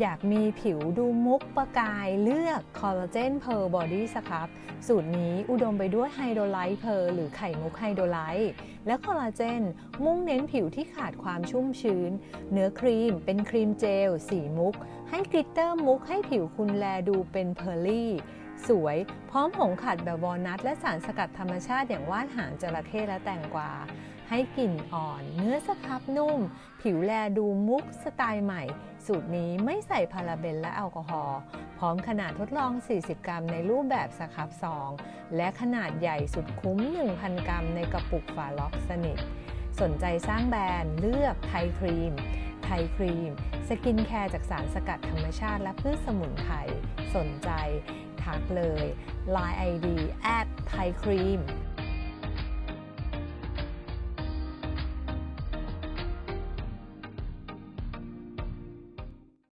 อยากมีผิวดูมุกประกายเลือกคอลลาเจนเพอร์บอดี้สครับสูตรนี้อุดมไปด้วยไฮโดรไลท์เพร์หรือไข่มุกไฮโดรไลท์และคอลลาเจน มุ่งเน้นผิวที่ขาดความชุ่มชื้น เนื้อครีมเป็นครีมเจลสีมุก ให้กลิตเตอร์มุกให้ผิวคุณแลดูเป็นเพอร์ลี่ สวย พร้อมผงขัดแบบวอลนัทและสารสกัดธรรมชาติอย่างว่านหางจระเข้และแตงกวา ให้กลิ่นอ่อน เนื้อสครับนุ่ม ผิวแลดูมุกสไตล์ใหม่ สูตรนี้ไม่ใส่พาราเบนและแอลกอฮอล์ พร้อมขนาดทดลอง 40 กรัมในรูปแบบสครับซอง และขนาดใหญ่สุดคุ้ม 1,000 กรัมในกระปุกฝาล็อกสนิท สนใจสร้างแบรนด์เลือกไทยครีมไทยครีม สกินแคร์จากสารสกัดธรรมชาติและพืชสมุนไพรสนใจ ทักเลย Line ID แอดไทยครีม